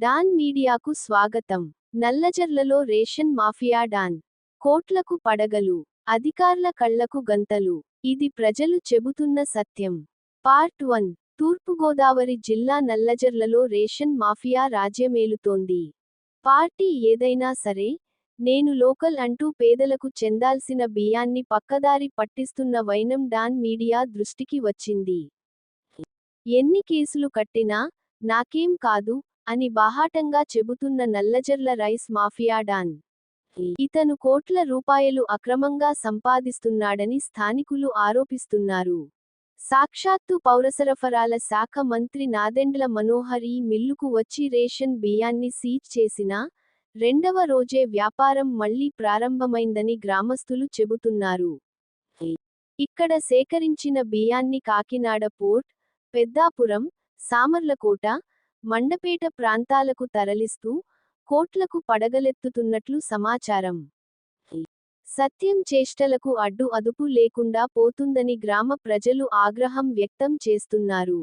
Don మీడియాకు స్వాగతం. నల్లజర్లలో రేషన్ మాఫియా డాన్. కోట్లకు పడగలు. అధికార్ల కళ్ళకు గంతలు. ఇది ప్రజలు చెబుతున్న సత్యం. Part one. తూర్పుగోదావరి జిల్లా నల్లజర్లలో రేషన్ మాఫియా రాజ్యమేలుతోంది. పార్టీ ఏదైనా సరే నేను లోకల్ అంటూ పేదలకు చెందాల్సిన బియ్యాన్ని పక్కదారి పట్టిస్తున్న వైనం డాన్ మీడియా దృష్టికి వచ్చింది. ఎన్ని కేసులు కట్టినా నాకేం కాదు అని బాహాటంగా చెబుతున్న నల్లజర్ల రైస్ మాఫియా డాన్. ఇతను కోట్ల రూపాయలు అక్రమంగా సంపాదిస్తున్నాడని స్థానికులు ఆరోపిస్తున్నారు. సాక్షాత్తు పౌరసరఫరాల శాఖ మంత్రి నాదెండ్ల మనోహర్ ఈ మిల్లుకు వచ్చి రేషన్ బియ్యాన్ని సీజ్ చేసినా రెండవ రోజే వ్యాపారం మళ్ళీ ప్రారంభమైందని గ్రామస్తులు చెబుతున్నారు. ఇక్కడ సేకరించిన బియ్యాన్ని కాకినాడ పోర్ట్ పెద్దాపురం సామర్లకోట మండపేట ప్రాంతాలకు తరలిస్తూ కోట్లకు పడగలెత్తుతున్నట్లు సమాచారం. సత్యం చేష్టలకు అడ్డు అదుపు లేకుండా పోతుందని గ్రామ ప్రజలు ఆగ్రహం వ్యక్తం చేస్తున్నారు.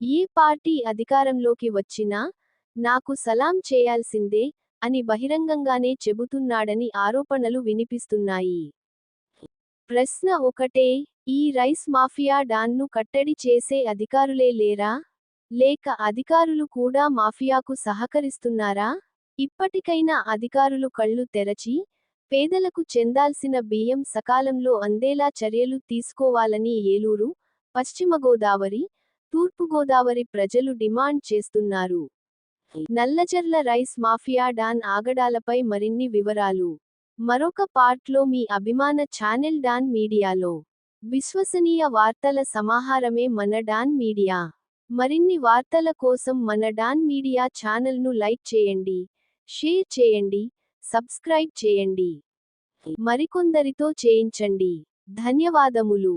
ఏ పార్టీ అధికారంలోకి వచ్చినా నాకు సలాం చేయాల్సిందే అని బహిరంగంగానే చెబుతున్నాడని ఆరోపణలు వినిపిస్తున్నాయి. ప్రశ్న ఒకటే ఈ రైస్ మాఫియా డాన్ను కట్టడి చేసే అధికారులే లేరా? లేక అధికారులు కూడా మాఫియాకు సహకరిస్తున్నారా? ఇప్పటికైనా అధికారులు కళ్ళు తెరచి పేదలకు చెందాల్సిన బియ్యం సకాలంలో అందేలా చర్యలు తీసుకోవాలని ఏలూరు పశ్చిమ గోదావరి తూర్పుగోదావరి ప్రజలు డిమాండ్ చేస్తున్నారు. నల్లజర్ల రైస్ మాఫియా డాన్ ఆగడాలపై మరిన్ని వివరాలు. మరొక పార్ట్లో మీ అభిమాన ఛానెల్ డాన్ మీడియాలో. విశ్వసనీయ వార్తల సమాహారమే మన డాన్ మీడియా. మరిన్ని వార్తల కోసం మన డాన్ మీడియా ఛానల్ను లైక్ చేయండి షేర్ చేయండి సబ్స్క్రైబ్ చేయండి. మరికొందరితో చేయించండి. ధన్యవాదములు.